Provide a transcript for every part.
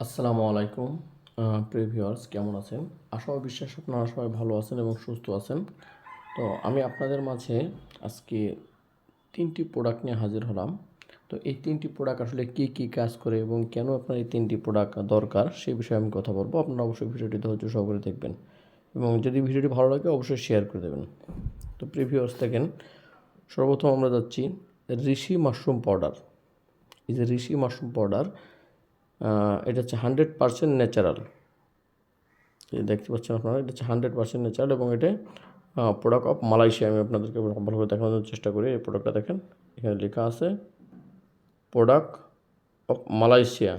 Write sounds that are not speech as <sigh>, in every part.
আসসালামু আলাইকুম প্রিয় ভিউয়ার্স, কেমন আছেন? আশা বিশ্বাস আপনারা সবাই ভালো আছেন এবং সুস্থ আছেন। তো আমি আপনাদের মাঝে আজকে তিনটি প্রোডাক্ট নিয়ে হাজির হলাম। তো এই তিনটি প্রোডাক্ট আসলে কী কী কাজ করে এবং কেন আপনার এই তিনটি প্রোডাক্ট দরকার সেই বিষয়ে আমি কথা বলব। আপনারা অবশ্যই ভিডিওটি ধৈর্য সহকারে দেখবেন এবং যদি ভিডিওটি ভালো লাগে অবশ্যই শেয়ার করে দেবেন। তো প্রিভিউয়ার্স দেখেন, সর্বপ্রথম আমরা যাচ্ছি ঋষি মাশরুম পাউডার এই যে ঋষি মাশরুম পাউডার এটা হচ্ছে হান্ড্রেড পারসেন্ট ন্যাচারাল। দেখতে পাচ্ছেন আপনারা, এটা হচ্ছে হান্ড্রেড পারসেন্ট ন্যাচারাল এবং এটা প্রোডাক্ট অফ মালয়েশিয়া আমি আপনাদেরকে ভালো করে দেখানোর চেষ্টা করি, এই প্রোডাক্টটা দেখেন, এখানে লেখা আছে প্রোডাক্ট অফ মালয়েশিয়া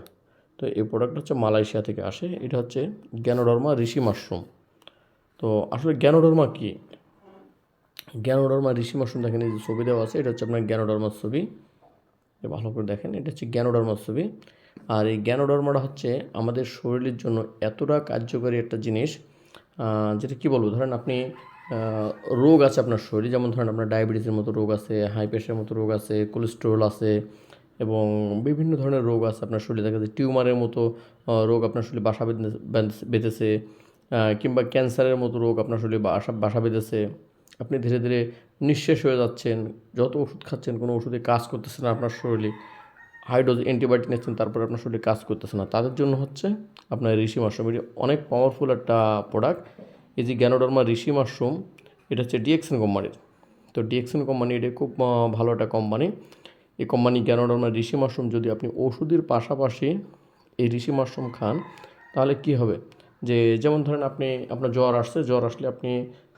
তো এই প্রোডাক্ট হচ্ছে মালয়েশিয়া থেকে আসে, এটা হচ্ছে গ্যানোডর্মা ঋষি মাশরুম। তো আসলে গ্যানোডর্মা কী? গ্যানোডর্মা ঋষি মাশরুম দেখেন, এই যে ছবি দেওয়া আছে, এটা হচ্ছে আপনার গ্যানোডর্মার ছবি। ভালো করে দেখেন, এটা হচ্ছে জ্ঞানোডর্মার ছবি। আর এই জ্ঞানোডর্মাটা হচ্ছে আমাদের শরীরের জন্য এতটা কার্যকরী একটা জিনিস যেটা কি বলব? ধরেন আপনি রোগ আছে আপনার শরীরে, যেমন ধরেন আপনার ডায়াবেটিসের মতো রোগ আছে, হাই প্রেশারের মতো রোগ আছে, কোলেস্টেরল আছে এবং বিভিন্ন ধরনের রোগ আছে আপনার শরীরে। দেখা যায় টিউমারের মতো রোগ আপনার শরীরে বাসা বেঁধে- বেঁধে- বেঁধেছে কিংবা ক্যান্সারের মতো রোগ আপনার শরীরে বাসা বাসা বেঁধেছে। আপনি ধীরে ধীরে নিঃশেষ হয়ে যাচ্ছেন, যত ওষুধ খাচ্ছেন, কোনো ওষুধে কাজ করতেছে না আপনার শরীরে। হাই ডোজ অ্যান্টিবায়োটিক নিচ্ছেন, তারপরে আপনার শরীরে কাজ করতেছে না। তাদের জন্য হচ্ছে আপনার ঋষি মাশরুম। এটি অনেক পাওয়ারফুল একটা প্রোডাক্ট এই যে গ্যানোডার্মা ঋষি মাশরুম, এটা হচ্ছে ডিএক্সএন কোম্পানির। তো ডিএক্সএন কোম্পানি, এটা খুব ভালো একটা কোম্পানি। এই কোম্পানি গ্যানোডার্মা ঋষি মাশরুম, যদি আপনি ওষুধের পাশাপাশি এই ঋষি মাশরুম খান, তাহলে কি হবে? যে, যেমন ধরেন আপনি, আপনার জ্বর আসছে, জ্বর আসলে আপনি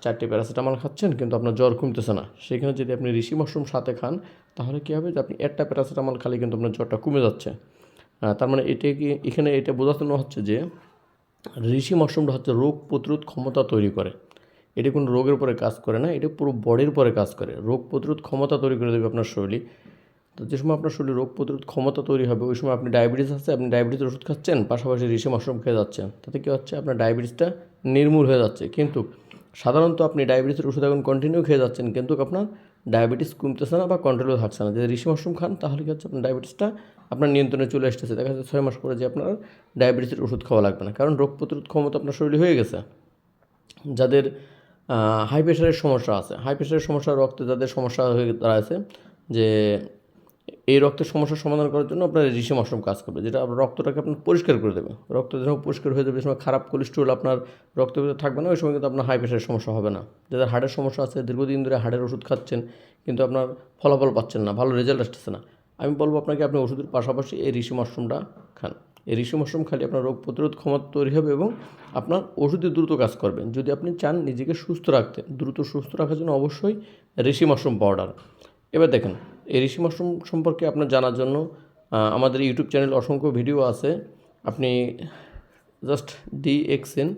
চারটে প্যারাসিটামল খাচ্ছেন, কিন্তু আপনার জ্বর কমতেছে না। সেখানে যদি আপনি ঋষি মাশরুম সাথে খান, তাহলে কী হবে যে আপনি একটা প্যারাসিটামল খালি কিন্তু আপনার জ্বরটা কমে যাচ্ছে। তার মানে এটা কি, এখানে এটা বোঝানো হচ্ছে যে ঋষি মাশরুমটা হচ্ছে রোগ প্রতিরোধ ক্ষমতা তৈরি করে। এটা কোনো রোগের উপরে কাজ করে না, এটা পুরো বডির উপরে কাজ করে। রোগ প্রতিরোধ ক্ষমতা তৈরি করে দেবে আপনার শরীরে। তো যে সময় আপনার শরীরে রোগ প্রতিরোধ ক্ষমতা তৈরি হবে, ওই সময় আপনি ডায়াবেটিস আছে, আপনি ডায়াবেটিসের ওষুধ খাচ্ছেন, পাশাপাশি ঋষি মাশরুম খেয়ে যাচ্ছেন। তাতে কী হচ্ছে, আপনার ডায়াবেটিসটা নির্মূল হয়ে যাচ্ছে। কিন্তু সাধারণত আপনি ডায়াবেটিসের ওষুধ এখন কন্টিনিউ খেয়ে যাচ্ছেন, কিন্তু আপনার ডায়াবেটিস কমতেছে না বা কন্ট্রোলে থাকছে না। যদি ঋষি মাশরুম খান, তাহলে কি হচ্ছে আপনার ডায়াবেটিসটা আপনার নিয়ন্ত্রণে চলে আসতেছে। দেখা যাচ্ছে ছয় মাস পরে যে আপনার ডায়াবেটিসের ওষুধ খাওয়া লাগবে না। কারণ রোগ প্রতিরোধ ক্ষমতা আপনার শরীরে হয়ে গেছে। যাদের হাই প্রেশারের সমস্যা আছে হাই প্রেশারের সমস্যা, রক্তে যাদের সমস্যা হয়ে আছে যে এই রক্তের সমস্যার সমাধান করার জন্য আপনার ঋষি মাশরুম কাজ করবে, যেটা আপনার রক্তটাকে আপনার পরিষ্কার করে দেবে রক্ত যখন পরিষ্কার হয়ে যাবে, সময় খারাপ কোলেস্ট্রল আপনার রক্তের ভিতরে থাকবে না, ওই সময় কিন্তু আপনার হাই প্রেশারের সমস্যা হবে না। যাদের হার্টের সমস্যা আছে, দীর্ঘদিন ধরে হার্টের ওষুধ খাচ্ছেন, কিন্তু আপনার ফলাফল পাচ্ছেন না, ভালো রেজাল্ট আসতেছে না। আমি বলব আপনাকে, আপনি ওষুধের পাশাপাশি এই ঋষি মাশরুমটা খান। এই ঋষি মাশরুম খালি আপনার রোগ প্রতিরোধ ক্ষমতা তৈরি হবে এবং আপনার ওষুধে দ্রুত কাজ করবেন। যদি আপনি চান নিজেকে সুস্থ রাখতে, দ্রুত সুস্থ রাখার জন্য অবশ্যই ঋষি মাশরুম পাউডার এবার দেখেন এই ঋষি মাশরুম সম্পর্কে আপনার জানার জন্য আমাদের ইউটিউব চ্যানেল অসংখ্য ভিডিও আছে। আপনি just D XN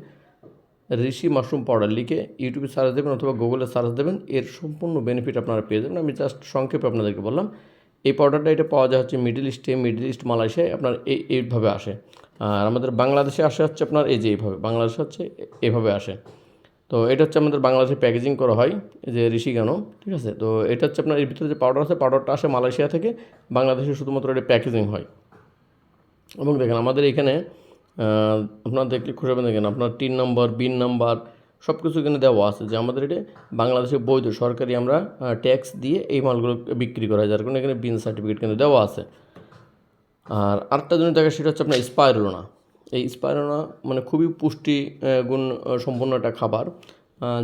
reishi mushroom powder লিখে ইউটিউবে সার্চ দেবেন অথবা গুগলে সার্চ দেবেন, এর সম্পূর্ণ বেনিফিট আপনারা পেয়ে যাবেন। আমি জাস্ট সংক্ষেপে আপনাদেরকে বললাম, এই পাউডারটা এটা পাওয়া যায় হচ্ছে মিডল ইস্টে মিডল ইস্ট মালয়েশিয়ায় আপনার এই এইভাবে আসে। আর আমাদের বাংলাদেশে আসে হচ্ছে আপনার এই যে এইভাবে, বাংলাদেশে হচ্ছে এভাবে আসে। তো এটা হচ্ছে আমাদের বাংলাদেশে প্যাকেজিং করা হয় যে ঋষিগানো ঠিক আছে? তো এটা হচ্ছে আপনার, এর ভিতরে যে পাউডার আছে পাউডারটা আসে মালয়েশিয়া থেকে, বাংলাদেশে শুধুমাত্র এটা প্যাকেজিং হয়। এবং দেখেন আমাদের এখানে আপনার দেখলে খুশি হবেন দেখেন আপনার টিন নাম্বার, বিন নাম্বার সব কিছু এখানে দেওয়া আছে যে আমাদের এটা বাংলাদেশে বৈধ, সরকারি আমরা ট্যাক্স দিয়ে এই মালগুলো বিক্রি করা হয়। যার কারণে এখানে বিন সার্টিফিকেট কিন্তু দেওয়া আছে। আর আরেকটা জিনিস দেখা, সেটা হচ্ছে আপনার স্পাইরোনা এই স্পাইরোনা মানে খুবই পুষ্টি গুণ সম্পন্ন একটা খাবার।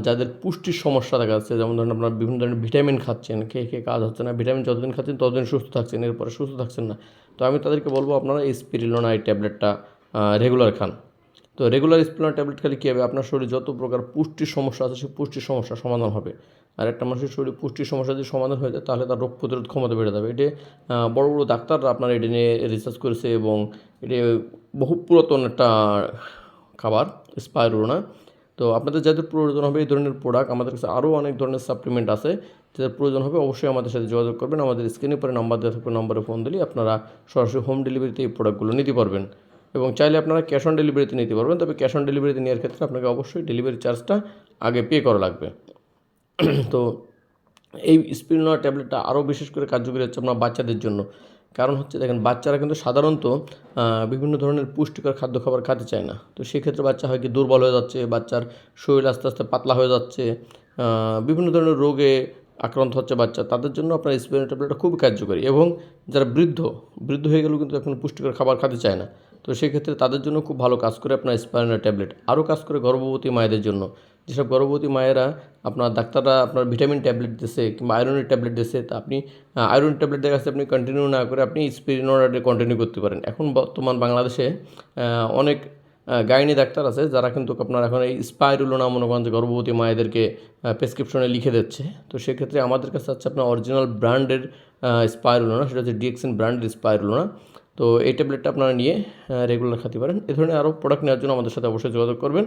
যাদের পুষ্টির সমস্যা দেখা যাচ্ছে, যেমন ধরেন আপনার বিভিন্ন ধরনের ভিটামিন খাচ্ছেন, খেয়ে খেয়ে কাজ হচ্ছে না, ভিটামিন যতদিন খাচ্ছেন ততদিন সুস্থ থাকছেন, এরপরে সুস্থ থাকছেন না। তো আমি তাদেরকে বলব, আপনারা এই স্পিরিলোনা এই ট্যাবলেটটা রেগুলার খান। তো রেগুলার স্পিরিলোনা ট্যাবলেট খেলে কী হবে? আপনার শরীরে যত প্রকার পুষ্টির সমস্যা আছে সেই পুষ্টির সমস্যা সমাধান হবে। আর একটা মানুষের শরীরে পুষ্টির সমস্যা যদি সমাধান হয়ে যায়, তাহলে তার রোগ প্রতিরোধ ক্ষমতা বেড়ে যাবে। এটি বড় বড় ডাক্তাররা আপনার এটা নিয়ে রিসার্চ করেছে এবং এটি বহু পুরাতন একটা খাবার, স্পাইরোনা। তো আপনাদের যাদের প্রয়োজন হবে এই ধরনের প্রোডাক্ট আমাদের কাছে আরও অনেক ধরনের সাপ্লিমেন্ট আছে। যাদের প্রয়োজন হবে অবশ্যই আমাদের সাথে যোগাযোগ করবেন। আমাদের স্ক্রিনে পরে নাম্বার দেওয়া থাকবে নাম্বারে ফোন দিলে আপনারা সরাসরি হোম ডেলিভারিতে এই প্রোডাক্টগুলো নিতে পারবেন। এবং চাইলে আপনারা ক্যাশ অন ডেলিভারিতে নিতে পারবেন, তবে ক্যাশ অন ডেলিভারিতে নেওয়ার ক্ষেত্রে আপনাকে অবশ্যই ডেলিভারি চার্জটা আগে পে করা লাগবে। <clears throat> তো এই স্পিরিনোয়া ট্যাবলেটটা আরও বিশেষ করে কার্যকরী হচ্ছে আপনার বাচ্চাদের জন্য। কারণ হচ্ছে দেখেন, বাচ্চারা কিন্তু সাধারণত বিভিন্ন ধরনের পুষ্টিকর খাদ্য খাবার খেতে চায় না। তো সেক্ষেত্রে বাচ্চা হয় কি, দুর্বল হয়ে যাচ্ছে, বাচ্চার শরীর আস্তে আস্তে পাতলা হয়ে যাচ্ছে বিভিন্ন ধরনের রোগে আক্রান্ত হচ্ছে বাচ্চা। তাদের জন্য আপনার স্পেরিন ট্যাবলেটটা খুবই কার্যকরী এবং যারা বৃদ্ধ বৃদ্ধ হয়ে গেলেও কিন্তু এখন পুষ্টিকর খাবার খেতে চায় না। তো সেক্ষেত্রে তাদের জন্য খুব ভালো কাজ করে আপনার স্পাইনার ট্যাবলেট। আরও কাজ করে গর্ভবতী মায়েদের জন্য। যেসব গর্ভবতী মায়েরা আপনার ডাক্তাররা আপনার ভিটামিন ট্যাবলেট দিচ্ছে কিংবা আয়রনের ট্যাবলেট দিচ্ছে তা আপনি আয়রন ট্যাবলেট যাচ্ছে আপনি কন্টিনিউ না করে আপনি স্পিরিনোরাডে কন্টিনিউ করতে পারেন। এখন বর্তমান বাংলাদেশে অনেক গাইনি ডাক্তার আছে যারা কিন্তু আপনার এখন এই স্পাইরুলোনা মনে করেন যে গর্ভবতী মায়েদেরকে প্রেসক্রিপশনে লিখে দিচ্ছে। তো সেক্ষেত্রে আমাদের কাছে হচ্ছে আপনার অরিজিনাল ব্র্যান্ডের স্পাইরুলোনা সেটা হচ্ছে ডিএক্সিন ব্র্যান্ডের স্পাইরুলোনা তো এই ট্যাবলেটটা আপনারা নিয়ে রেগুলার খেতে পারেন। এ ধরনের আরও প্রোডাক্ট নেওয়ার জন্য আমাদের সাথে অবশ্যই যোগাযোগ করবেন।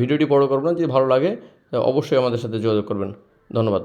ভিডিওটি বড় করবেন, যদি ভালো লাগে অবশ্যই আমাদের সাথে যোগাযোগ করবেন। ধন্যবাদ।